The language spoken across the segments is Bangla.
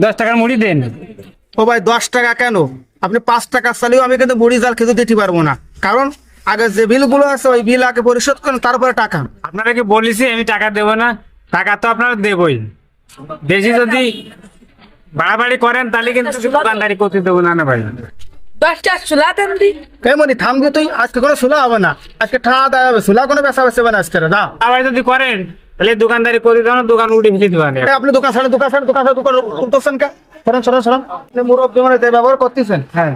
দশ টাকার মুড়ি দেন। ও ভাই দশ টাকা কেন? আপনি পাঁচ টাকা চালিয়েও আমি কিন্তু মুড়ি জাল খেতে দিতে পারব না। কারণ আগে যে বিলগুলো আছে ওই বিল আগে পরিশোধ করেন তারপরে টাকা। আপনারা কি বলেছি আমি টাকা দেবো না? টাকা তো আপনারা দেবই। বেশি যদি বাড়াবাড়ি করেন তাহলে কিন্তু দোকানদারি করতে দেবো না না ভাই। দশটা চুলা দেন দি। কেমনি থাম দিয়ে তুই আজকে কোনো সুলা হবে না। আজকে ঠাড়া দেওয়া হবে সুলা কোনো বেচা বেচবে না আজকে দা আবার যদি করেন তাহলে দোকানদারি করে দেবো না দোকান উঠে ফেলে দেবেন এই আপনি দোকান ছাড়েন দোকান ছাড়েন দোকান ছাড়েন দোকান উঠতেছেন কে সরেন সরেন সরেন। আপনি মুরব্বী মানে যে ব্যবহার করতেছেন হ্যাঁ।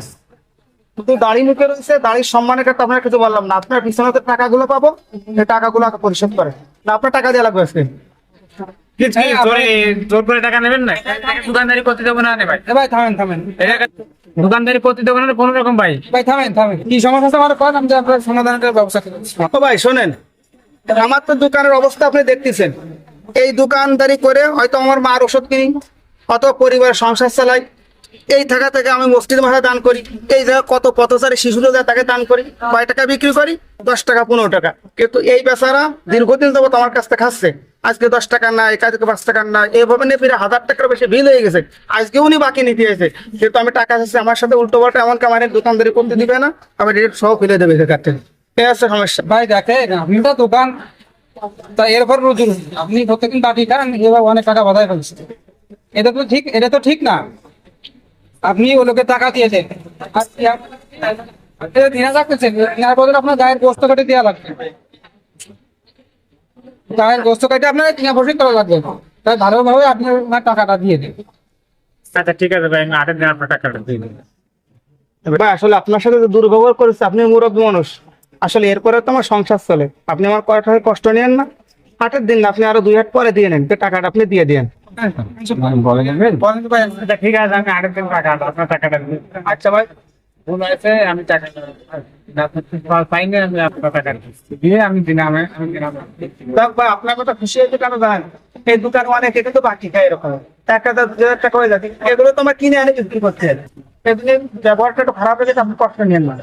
কিন্তু দাড়ি মুখে রয়েছে দাড়ির সম্মানের ক্ষেত্রে আপনার কিছু বললাম না। আপনার পিছনে যে টাকাগুলো পাবো এই টাকাগুলো আগে পরিশোধ করে না আপনার টাকা দেওয়া লাগবে আজকে। কি- কি জোরে জোর করে টাকা নেবেন না? দোকানদারি করতে দেবো না রে ভাই এ থামেন। থামেন দোকানদারি করতে দেবো না কোনো রকম ভাই। ভাই থামেন থামেন। কি সমস্যা আছে আমার? কন আমি যে আপনার সমাধানের ব্যবস্থা ভাই শোনেন। আমার তো দোকানের অবস্থা আপনি দেখতেছেন। এই দোকানদারি করে হয়তো আমার মার ওষুধ কিনি অত পরিবারের সংসার চালাই। এই থাকা থেকে আমি মসজিদ মাথা দান করি, এই জায়গায় কত পথচারী শিশুরা তাকে দান করি, কয় টাকা বিক্রি করি? দশ টাকা, পনেরো টাকা। কিন্তু এই বেচারা দীর্ঘদিন যাবত আমার কাছ থেকে খাচ্ছে। আজকে দশ টাকা নাই কাজকে পাঁচ টাকা নাই এইভাবে নিয়ে ফিরে হাজার টাকার বেশি বিল হয়ে গেছে। আজকে উনি বাকি নিতে এসেছে। কিন্তু আমি টাকা চাচ্ছি আমার সাথে উল্টো পাল্টা এমন কামারের দোকানদারি করতে দিবে না, আমি রেট সহ ফেলে দেবে এদের এই সমস্যা ভাই দেখেন আপনি তো দোকান তা এরপর রুজুর আপনি প্রত্যেকদিন পার্টি খান এবার অনেক টাকা বাধায় ফেলছে। এটা তো ঠিক এটা তো ঠিক না। আপনি ও লোকে টাকা দিয়েছেন। আর তিন হাজার করছেন নেওয়ার বদলে আপনার গায়ের গোস্ত কেটে দেওয়া লাগবে। গায়ের গোস্ত কেটে আপনার কিনা বসে করা লাগবে। তাই ভালোভাবে আপনি টাকাটা দিয়ে দিন। আচ্ছা ঠিক আছে ভাই আমি আটের দিন আপনার টাকাটা দিয়ে দেবো ভাই আসলে আপনার সাথে দুর্ব্যবহার করেছে আপনি মুরব্বী মানুষ। আসলে এরপরে তো আমার সংসার চলে। আপনি আমার কয়টা কষ্ট নেন না? হাটের দিন না আপনি আরও দুই হাট পরে দিয়ে নেন টাকাটা আপনি দিয়ে দিন। তো আচ্ছা ঠিক আছে আমি আটের দিন টাকা আপনার টাকাটা দিয়ে আচ্ছা ভাই। ভুল হয়েছে আমি টাকা পাইনি আমি আপনার টাকা দিয়ে আমি দিনামে আমি দিনামে ভাই আপনার কথা খুশি হয়েছে কেন জানেন? এই দোকানে অনেকে কিন্তু বাকি খায় এরকম। টাকা হয়ে যাচ্ছে। এগুলো তো আমার কিনে এনে বিক্রি করতে এগুলো ব্যবহারটা একটু খারাপ হয়ে গেছে আপনি কষ্ট নিয়েন না।